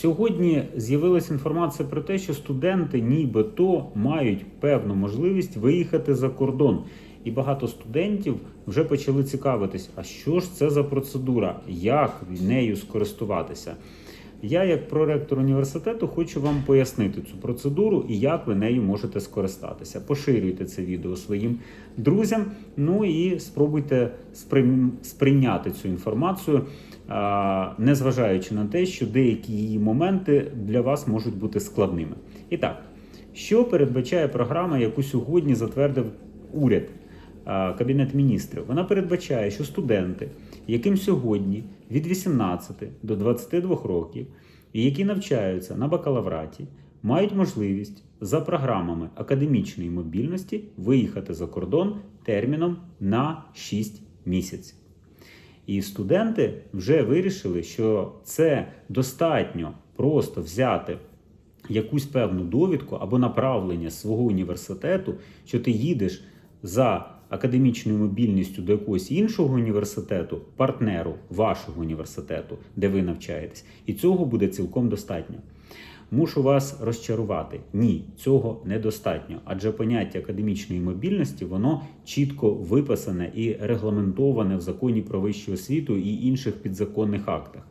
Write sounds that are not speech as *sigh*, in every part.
Сьогодні з'явилася інформація про те, що студенти нібито мають певну можливість виїхати за кордон. І багато студентів вже почали цікавитись, а що ж це за процедура, як нею скористуватися. Я, як проректор університету, хочу вам пояснити цю процедуру і як ви нею можете скористатися. Поширюйте це відео своїм друзям, ну і спробуйте сприйняти цю інформацію, незважаючи на те, що деякі її моменти для вас можуть бути складними. І так, що передбачає програма, яку сьогодні затвердив уряд? Кабінет міністрів. Вона передбачає, що студенти, яким сьогодні від 18 до 22 років, і які навчаються на бакалавраті, мають можливість за програмами академічної мобільності виїхати за кордон терміном на 6 місяців. І студенти вже вирішили, що це достатньо просто взяти якусь певну довідку або направлення свого університету, що ти їдеш за академічною мобільністю до якогось іншого університету, партнеру вашого університету, де ви навчаєтесь, і цього буде цілком достатньо. Мушу вас розчарувати. Ні, цього недостатньо, адже поняття академічної мобільності воно чітко виписане і регламентоване в законі про вищу освіту і інших підзаконних актах.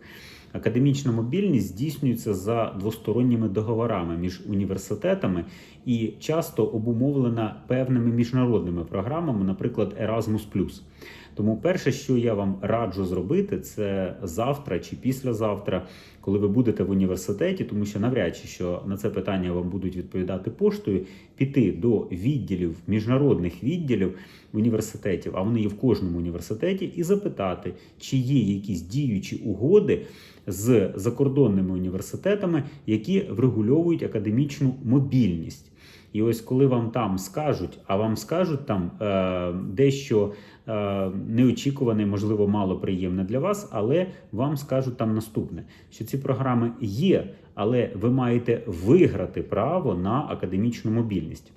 Академічна мобільність здійснюється за двосторонніми договорами між університетами і часто обумовлена певними міжнародними програмами, наприклад, Erasmus+. Тому перше, що я вам раджу зробити, це завтра чи післязавтра, коли ви будете в університеті, тому що навряд чи що на це питання вам будуть відповідати поштою, піти до відділів, міжнародних відділів університетів, а вони є в кожному університеті, і запитати, чи є якісь діючі угоди з закордонними університетами, які врегульовують академічну мобільність. І ось коли вам там скажуть, а вам скажуть там е, дещо е, неочікуване, можливо, мало приємне для вас, але вам скажуть там наступне: що ці програми є, але ви маєте виграти право на академічну мобільність.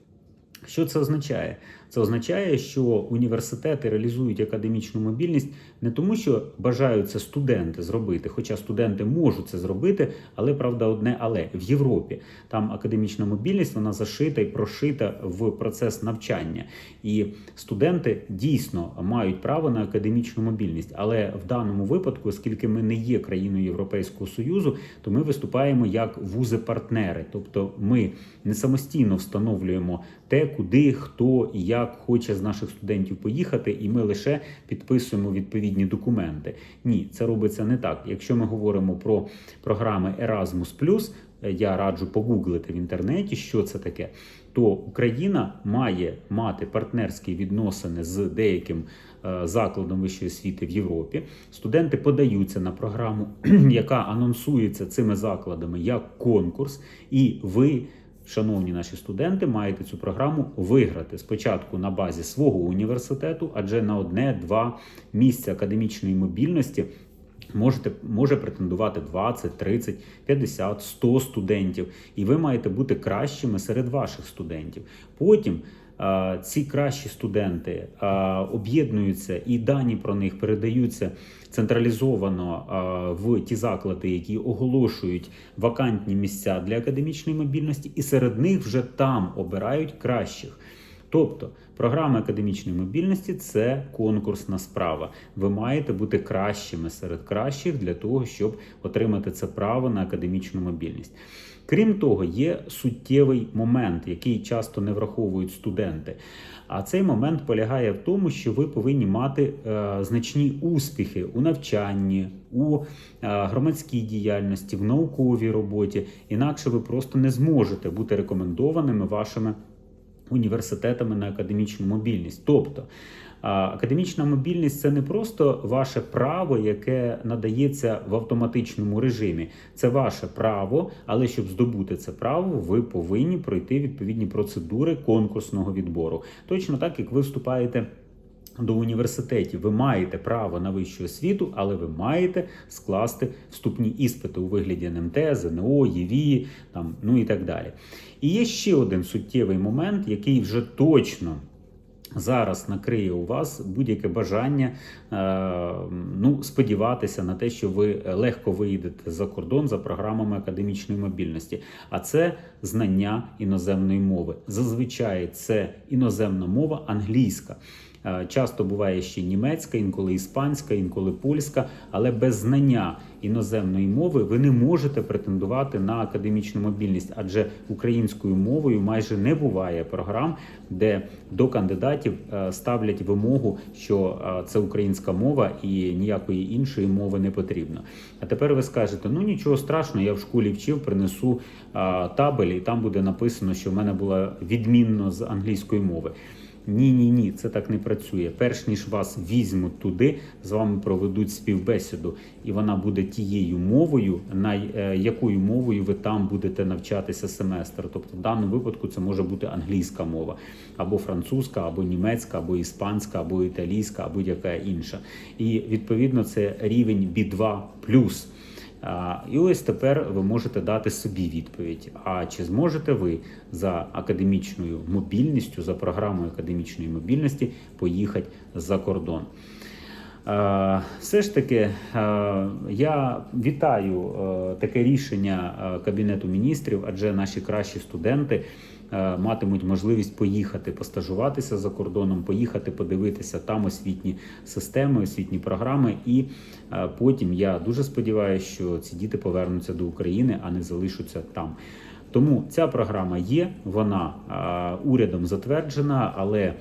Що це означає? Це означає, що університети реалізують академічну мобільність не тому, що бажають це студенти зробити, хоча студенти можуть це зробити, але правда, одне але в Європі там академічна мобільність вона зашита і прошита в процес навчання, і студенти дійсно мають право на академічну мобільність. Але в даному випадку, оскільки ми не є країною Європейського союзу, то ми виступаємо як вузи-партнери, тобто ми не самостійно встановлюємо те, куди хто і як хоче з наших студентів поїхати, і ми лише підписуємо відповідні документи. Ні, це робиться не так. Якщо ми говоримо про програми Erasmus+, я раджу погуглити в інтернеті, що це таке. То Україна має мати партнерські відносини з деяким е, закладом вищої освіти в Європі. Студенти подаються на програму, *clears throat* яка анонсується цими закладами як конкурс, і ви. Шановні наші студенти, маєте цю програму виграти спочатку на базі свого університету, адже на одне-два місця академічної мобільності можете може претендувати 20, 30, 50, 100 студентів, і ви маєте бути кращими серед ваших студентів. Потім ці кращі студенти об'єднуються і дані про них передаються централізовано в ті заклади, які оголошують вакантні місця для академічної мобільності, і серед них вже там обирають кращих. Тобто програма академічної мобільності це конкурсна справа. Ви маєте бути кращими серед кращих для того, щоб отримати це право на академічну мобільність. Крім того, є суттєвий момент, який часто не враховують студенти. А цей момент полягає в тому, що ви повинні мати е, значні успіхи у навчанні, у е, громадській діяльності, в науковій роботі. Інакше ви просто не зможете бути рекомендованими вашими університетами на академічну мобільність. Тобто академічна мобільність це не просто ваше право, яке надається в автоматичному режимі. Це ваше право, але щоб здобути це право, ви повинні пройти відповідні процедури конкурсного відбору. Точно так, як ви вступаєте. До університетів ви маєте право на вищу освіту, але ви маєте скласти вступні іспити у вигляді НМТ, ЗНО, ЄВІ, там, ну і так далі. І є ще один суттєвий момент, який вже точно зараз накриє у вас будь-яке бажання е, ну, сподіватися на те, що ви легко виїдете за кордон за програмами академічної мобільності. А це знання іноземної мови. Зазвичай це іноземна мова англійська. Е, Часто буває ще німецька, інколи іспанська, інколи польська, але без знання іноземної мови ви не можете претендувати на академічну мобільність, адже українською мовою майже не буває програм, де до кандидатів е, ставлять вимогу, що е, це українська мова і ніякої іншої мови не потрібно. А тепер ви скажете: ну нічого страшного, я в школі вчив, принесу табель, і там буде написано, що в мене була відмінно з англійської мови. Ні, ні, ні, це так не працює. Перш ніж вас візьмуть туди, з вами проведуть співбесіду, і вона буде тією мовою, на е, якою мовою ви там будете навчатися семестр. Тобто, в даному випадку це може бути англійська мова, або французька, або німецька, або іспанська, або італійська, або будь-яка інша. І відповідно це рівень B2+. А, І ось тепер ви можете дати собі відповідь. А чи зможете ви за академічною мобільністю, за програмою академічної мобільності поїхати за кордон? Е, Все ж таки, е, я вітаю е, таке рішення Кабінету міністрів, адже наші кращі студенти матимуть можливість поїхати постажуватися за кордоном, поїхати подивитися там освітні системи, освітні програми. І потім я дуже сподіваюся, що ці діти повернуться до України, а не залишаться там. Тому ця програма є, вона урядом затверджена, але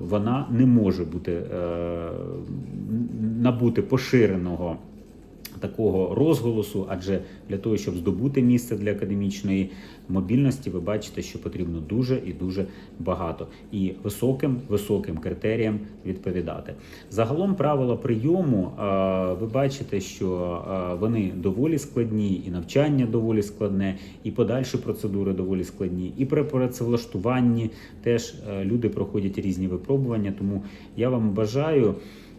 вона не може бути е, набути поширеного такого розголосу, адже для того, щоб здобути місце для академічної мобільності, ви бачите, що потрібно дуже і дуже багато і високим високим критеріям відповідати. Загалом правила прийому ви бачите, що вони доволі складні, і навчання доволі складне, і подальші процедури доволі складні, і при працевлаштуванні теж е, люди проходять різні випробування. Тому я вам бажаю.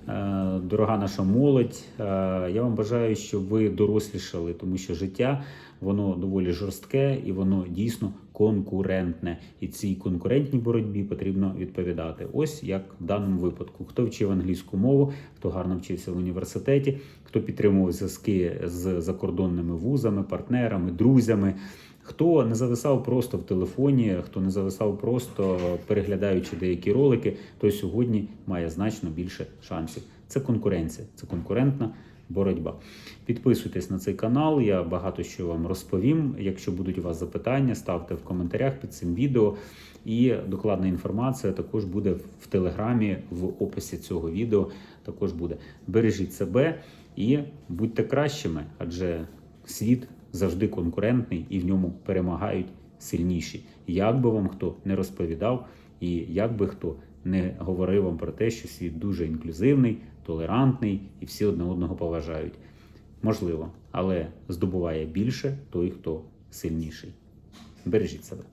Е, Дорога наша молодь, е, я вам бажаю, щоб ви дорослішали, тому що життя воно доволі жорстке і воно дійсно конкурентне. І цій конкурентній боротьбі потрібно відповідати. Ось як в даному випадку. Хто вчив англійську мову, хто гарно вчився в університеті, хто підтримував зв'язки з закордонними вузами, партнерами, друзями. Хто не зависав просто в телефоні, хто не зависав просто переглядаючи деякі ролики, той сьогодні має значно більше шансів. Це конкуренція, це конкурентна боротьба. Підписуйтесь на цей канал, я багато що вам розповім. Якщо будуть у вас запитання, ставте в коментарях під цим відео. І докладна інформація також буде в телеграмі, в описі цього відео. Також буде. Бережіть себе і будьте кращими, адже світ завжди конкурентний і в ньому перемагають сильніші. Як би вам хто не розповідав, і як би хто не говорив вам про те, що світ дуже інклюзивний, толерантний і всі одне одного поважають. Можливо, але здобуває більше той, хто сильніший. Бережіть себе.